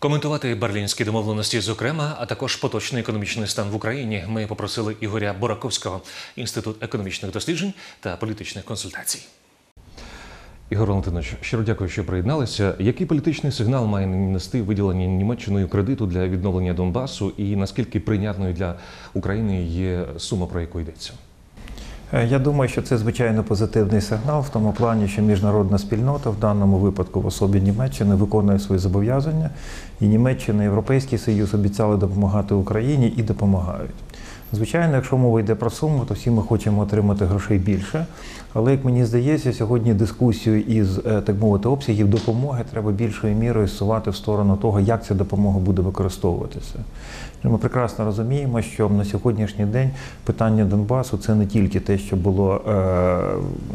Коментувати берлінські домовленості, зокрема, а також поточний економічний стан в Україні. Ми попросили Ігоря Бураковського, інститут економічних досліджень та політичних консультацій. Ігор Валентинович, щиро дякую, що приєдналися. Який політичний сигнал має нести виділення Німеччиною кредиту для відновлення Донбасу, і наскільки прийнятною для України є сума, про яку йдеться? Е, Я думаю, що це звичайно позитивний сигнал в тому плані, що міжнародна спільнота в даному випадку в особі Німеччини виконує свої зобов'язання, і Німеччина і Європейський Союз обіцяли допомагати Україні і допомагають. Звичайно, якщо мова йде про суму, то всі ми хочемо отримати грошей більше. Але як мені здається, сьогодні дискусію із е, так мовити обсягів допомоги треба більшою мірою сувати в сторону того, як ця допомога буде використовуватися. Ми прекрасно розуміємо, що на сьогоднішній день питання Донбасу це не тільки те, що було е,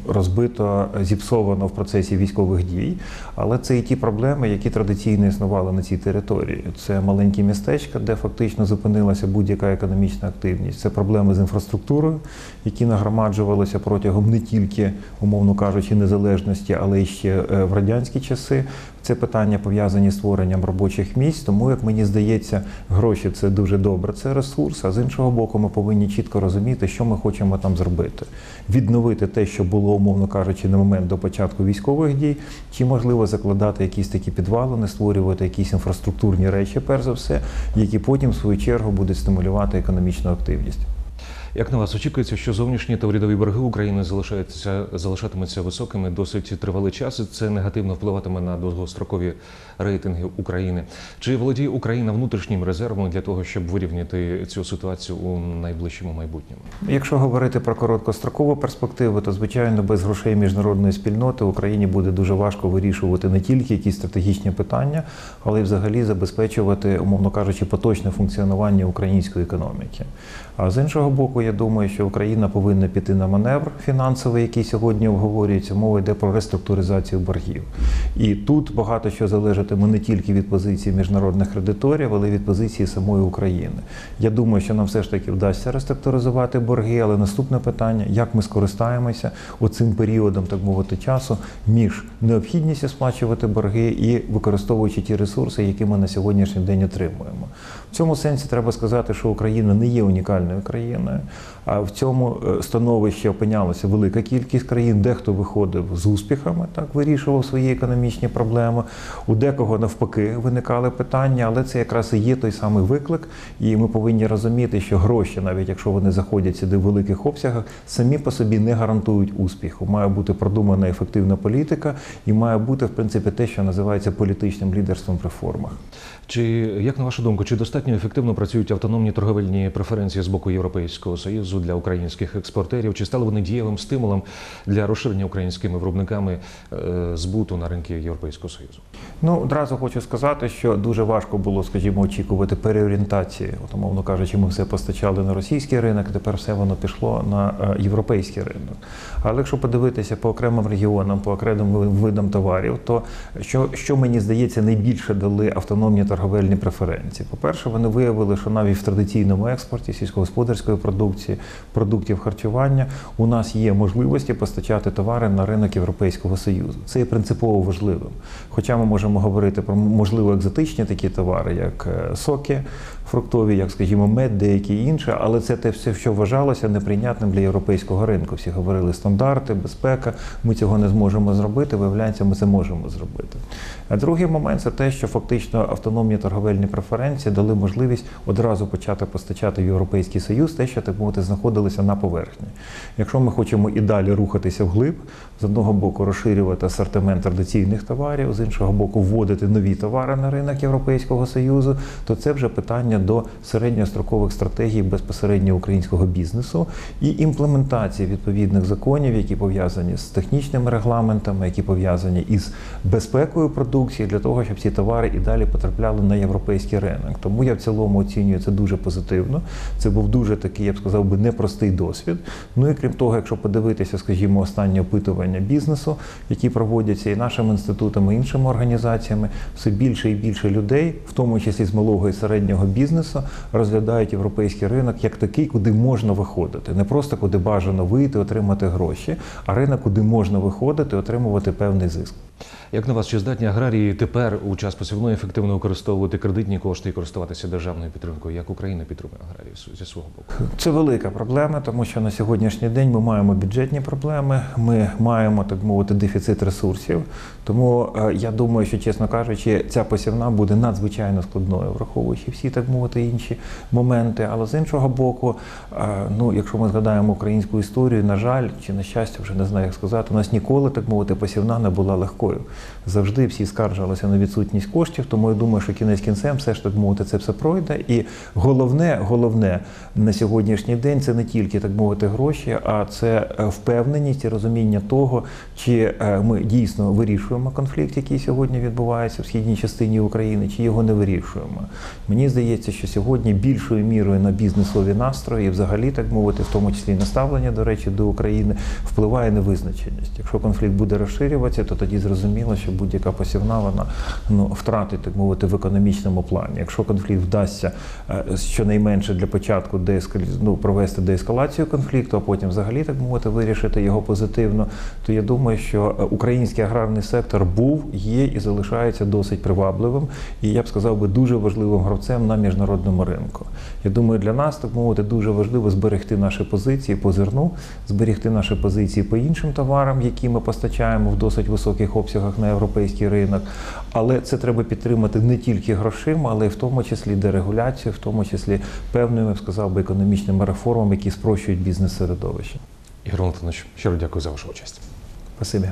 розбито, зіпсовано в процесі військових дій, але це і ті проблеми, які традиційно існували на цій території. Це маленькі містечка, де фактично зупинилася будь-яка економічна активність. Це проблеми з інфраструктурою, які нагромаджувалися протягом не тільки, умовно кажучи, незалежності, але й ще е, в радянські часи. Це питання пов'язані з створенням робочих місць. Тому, як мені здається, гроші це дуже добре, це ресурс. А з іншого боку, ми повинні чітко розуміти, що ми хочемо там зробити. Відновити те, що було, умовно кажучи, на момент до початку військових дій, чи можливо закладати якісь такі підвалини, створювати якісь інфраструктурні речі, перш за все, які потім, в свою чергу, будуть стимулювати економічну активність. Як на вас очікується, що зовнішні та урядові борги України залишаються залишатимуться високими досить тривалий час. і Це негативно впливатиме на довгострокові рейтинги України. Чи володіє Україна внутрішнім резервом для того, щоб вирівняти цю ситуацію у найближчому майбутньому? Якщо говорити про короткострокову перспективу, то звичайно без грошей міжнародної спільноти Україні буде дуже важко вирішувати не тільки якісь стратегічні питання, але й взагалі забезпечувати, умовно кажучи, поточне функціонування української економіки. А з іншого боку, я думаю, що Україна повинна піти на маневр фінансовий, який сьогодні обговорюється. Мова йде про реструктуризацію боргів. І тут багато що залежатиме не тільки від позиції міжнародних кредиторів, але й від позиції самої України. Я думаю, що нам все ж таки вдасться реструктуризувати борги, але наступне питання: як ми скористаємося оцим періодом, так мовити, часу між необхідністю сплачувати борги і використовуючи ті ресурси, які ми на сьогоднішній день отримуємо. В цьому сенсі треба сказати, що Україна не є унікальною країною. А в цьому е, становищі опинялася велика кількість країн, дехто виходив з успіхами, так вирішував свої економічні проблеми. У декого навпаки виникали питання, але це якраз і є той самий виклик. І ми повинні розуміти, що гроші, навіть якщо вони заходять сюди в великих обсягах, самі по собі не гарантують успіху. Має бути продумана ефективна політика і має бути в принципі те, що називається політичним лідерством в реформах. Чи як на вашу думку, чи достатньо ефективно працюють автономні торговельні преференції з боку Європейського союзу для українських експортерів? Чи стали вони дієвим стимулом для розширення українськими виробниками е, збуту на ринки Європейського союзу? Ну одразу хочу сказати, що дуже важко було, скажімо, очікувати переорієнтації. От, умовно кажучи, ми все постачали на російський ринок, тепер все воно пішло на е, європейський ринок. Але якщо подивитися по окремим регіонам, по окремим видам товарів, то що, що мені здається, найбільше дали автономні торговельні преференції. По-перше, вони виявили, що навіть в традиційному експорті сільськогосподарської продукції, продуктів харчування у нас є можливості постачати товари на ринок Європейського Союзу. Це є принципово важливим. Хоча ми можемо говорити про можливо екзотичні такі товари, як е, соки фруктові, як, скажімо, мед, деякі інше, але це те все, що вважалося неприйнятним для європейського ринку. Всі говорили стандарти, безпека. Ми цього не зможемо зробити. Виявляється, ми це можемо зробити. А другий момент це те, що фактично автономні торговельні преференції дали можливість одразу почати постачати в Європейський Союз те, що так мовити знаходилося на поверхні. Якщо ми хочемо і далі рухатися вглиб, з одного боку розширювати асортимент традиційних товарів, з іншого боку, вводити нові товари на ринок Європейського Союзу, то це вже питання до середньострокових стратегій безпосередньо українського бізнесу і імплементації відповідних законів, які пов'язані з технічними регламентами, які пов'язані із безпекою продукції, для того, щоб ці товари і далі потрапляли на європейський ринок. Тому я в цілому оцінюю це дуже позитивно. Це був дуже такий, я б сказав би, непростий досвід. Ну і крім того, якщо подивитися, скажімо, останні опитування бізнесу, які проводяться і нашими інститутами, і іншими організаціями, все більше і більше людей, в тому числі з малого і середнього бізнесу, розглядають європейський ринок як такий, куди можна виходити, не просто куди бажано вийти, отримати гроші, а ринок, куди можна виходити, отримувати певний зиск. Як на вас, чи здатні аграрії тепер у час посівної ефективно використовувати кредитні кошти і користуватися державною підтримкою? Як Україна підтримує аграріїв зі свого боку? Це велика проблема, тому що на сьогоднішній день ми маємо бюджетні проблеми, ми маємо так мовити дефіцит ресурсів. Тому е, я думаю, що чесно кажучи, ця посівна буде надзвичайно складною, враховуючи всі так мовити інші моменти. Але з іншого боку, е, ну якщо ми згадаємо українську історію, на жаль, чи на щастя, вже не знаю, як сказати, у нас ніколи так мовити посівна не була легкою. Завжди всі скаржилися на відсутність коштів. Тому я думаю, що кінець кінцем все ж так мовити це все пройде. І головне, головне на сьогоднішній день це не тільки так мовити гроші, а це е, впевненість і розуміння того, чи е, ми дійсно вирішуємо конфлікт, який сьогодні відбувається в східній частині України, чи його не вирішуємо. Мені здається, що сьогодні більшою мірою на бізнесові настрої, і взагалі так мовити, в тому числі і наставлення, до речі, до України, впливає невизначеність. Якщо конфлікт буде розширюватися, то тоді зрозуміло, що будь-яка посівна вона ну втратить так мовити в економічному плані. Якщо конфлікт вдасться е, щонайменше для початку деескалі... ну, провести деескалацію конфлікту, а потім взагалі так мовити вирішити його позитивно, то я думаю, що е, український аграрний сектор був, є і залишається досить привабливим, і я б сказав би дуже важливим гравцем на міжнародному ринку. Я думаю, для нас так мовити дуже важливо зберегти наші позиції по зерну, зберегти наші позиції по іншим товарам, які ми постачаємо в досить високих обсягах на європейський ринок. Але це треба підтримати не тільки грошима, але й в тому числі дерегуляцією, в тому числі певними, я б сказав би, економічними реформами, які спрощують бізнес-середовище. Ігор Валентинович, щиро дякую за вашу участь. Спасибі.